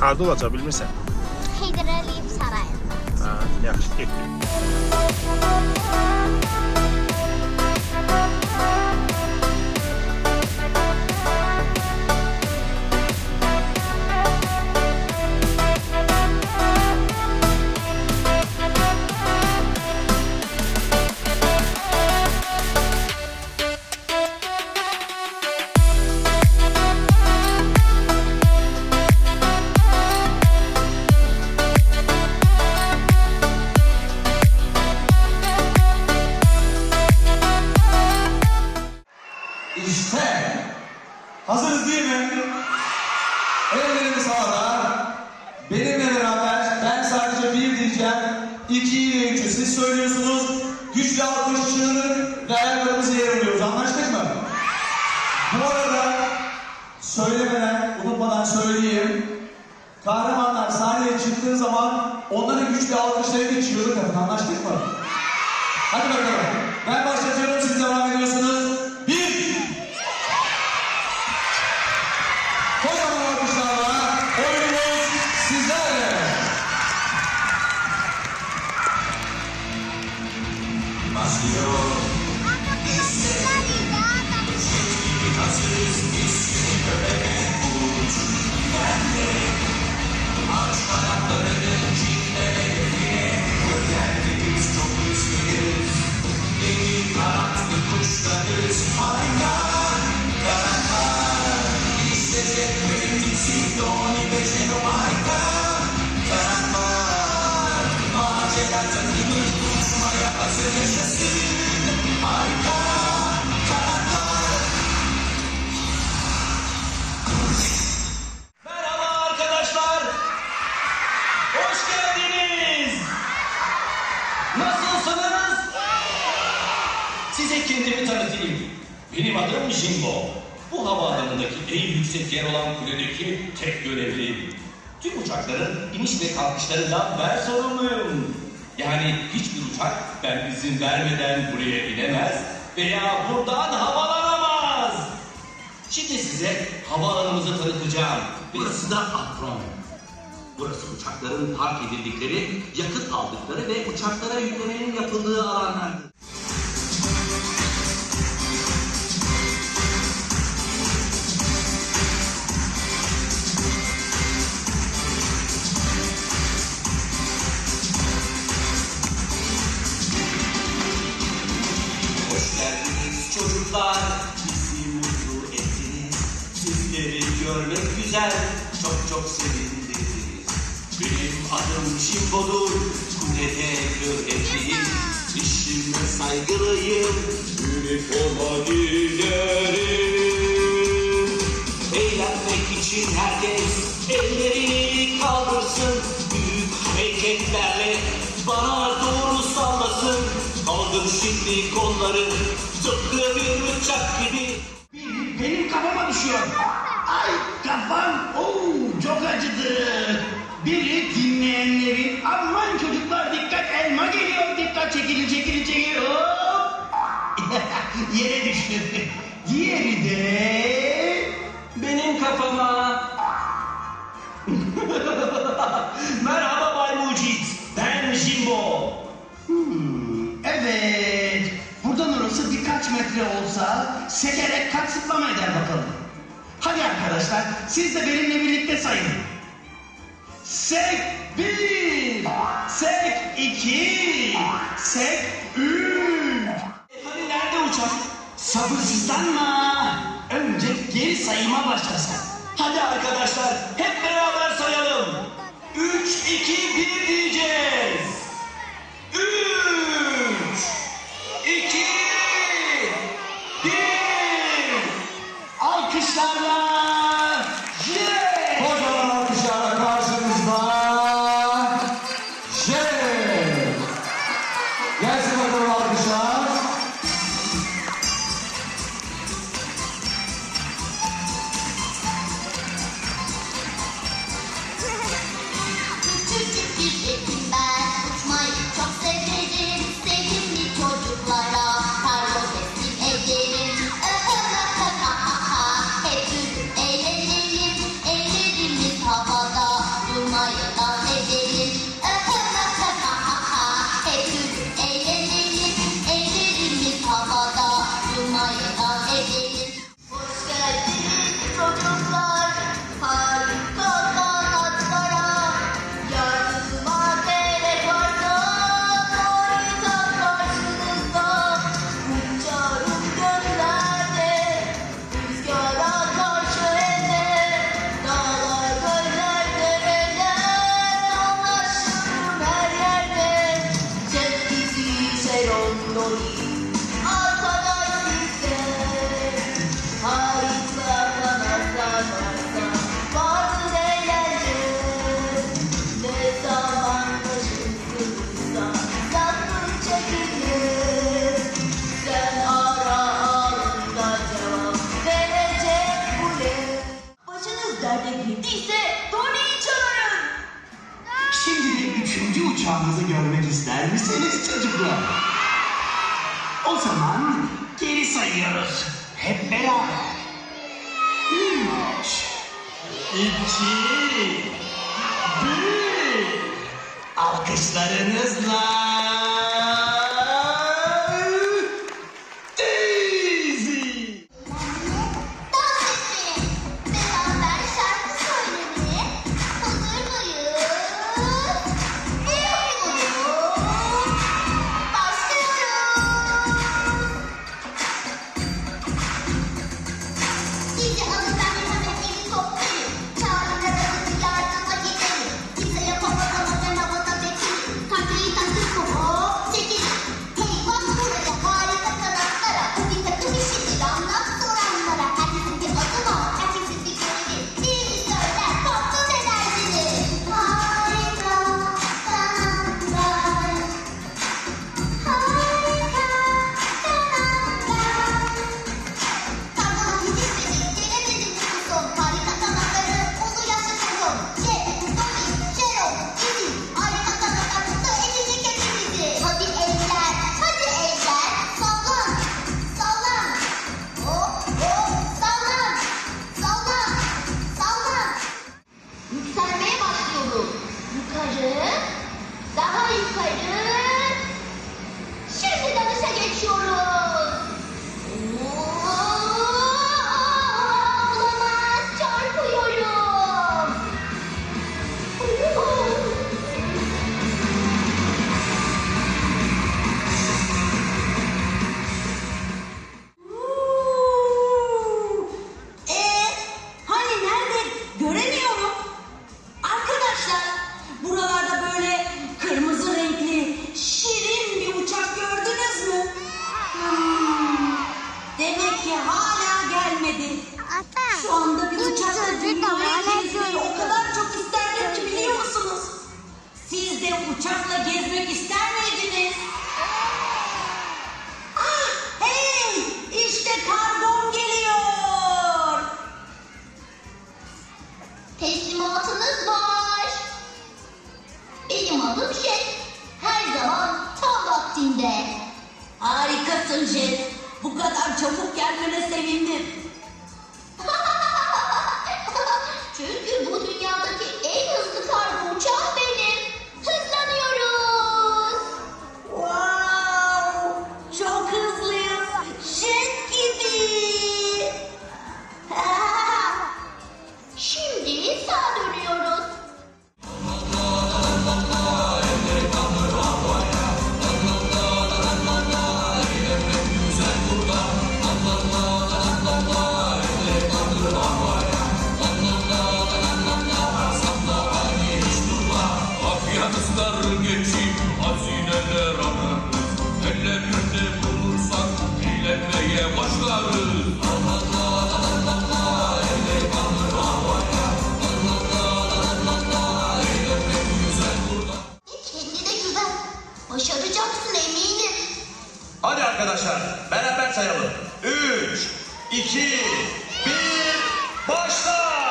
Harda olacaq bilmirsən? Heydər Əliyev sarayında. Ha, yaxşı getdik. Sadece bir diyeceğim. İki ve üçü siz söylüyorsunuz. Güçlü alkış çığlık ve ayaklarımızı yere vuruyoruz. Anlaştık mı? Bu arada söylemeden, unutmadan söyleyeyim. Kahramanlar sahneye çıktığı zaman onların güçlü alkışları ve çığlık. Anlaştık mı? Hadi bakalım. Ben başlatıyorum, siz devam ediyorsunuz. Nasılsınız? Size kendimi tanıtayım. Benim adım Jimbo. Bu havaalanındaki en yüksek yer olan kuledeki tek görevliyim. Tüm uçakların iniş ve kalkışlarından ben sorumluyum. Yani hiçbir uçak ben izin vermeden buraya inemez veya buradan havalanamaz. Şimdi size havaalanımızı tanıtacağım. Burası da apron. Burası uçakların park edildikleri, yakıt aldıkları ve uçaklara yüklemenin yapıldığı alanlardır. Güzel, çok çok sevindirdiniz. Benim adım Şimbo'dur, kulede görevliyim. İşime saygılıyım, üniforma giyerim. Eğlenmek için herkes ellerini kaldırsın. Büyük hareketlerle bana doğru sallasın. Kaldır şimdi kolları tıpkı bir uçak gibi. Benim kafama düşüyor. Ay kafam oo, çok acıdı. Biri dinleyenlerin aman çocuklar dikkat elma geliyor dikkat çekilin çekilin çekilin hop. Yere düştü. Diğeri de Benim kafama. Merhaba Bay Mucit. Ben Jimbo. Hmm, evet. Buradan orası birkaç metre olsa sekerek kaç eder bakalım. Hadi arkadaşlar siz de benimle birlikte sayın. Sek bir, sek iki, sek üç. Hani nerede uçak? Sabırsızlanma. Önce geri sayıma başlasın. Hadi arkadaşlar hep beraber sayalım. 3, 2, 1 diyeceğiz. Yeah! O zaman geri sayıyoruz. Hep beraber. Üç, iki, bir. Alkışlarınızla. ki hala gelmedi. Ata. Şu anda bir uçakla dünyaya gezmeyi o kadar çok isterdim ki biliyor musunuz? Siz de uçakla gezmek ister miydiniz? ah hey işte kargom geliyor. Teslimatınız var. Benim adım Jet. Her zaman tam vaktinde. Harikasın Jet. Bu kadar çabuk gelmene sevindim. Türkiye başlarız. Kendine güven. Başaracaksın eminim. Hadi arkadaşlar beraber sayalım. 3, 2, 1, başla!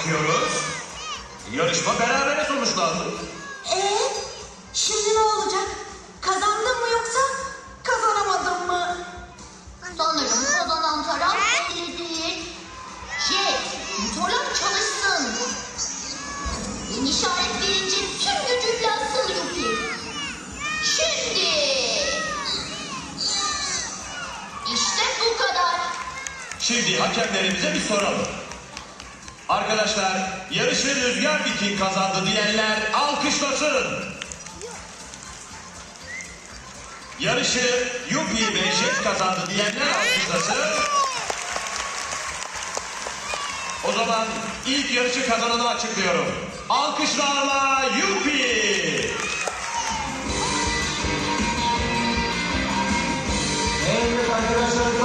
bakıyoruz. Yarışma berabere sonuçlandı. Arkadaşlar yarışı Rüzgar Viking kazandı diyenler alkışlasın. Yarışı Yupi ve Jet kazandı diyenler alkışlasın. O zaman ilk yarışı kazananı açıklıyorum. Alkışlarla Yupi! Evet arkadaşlar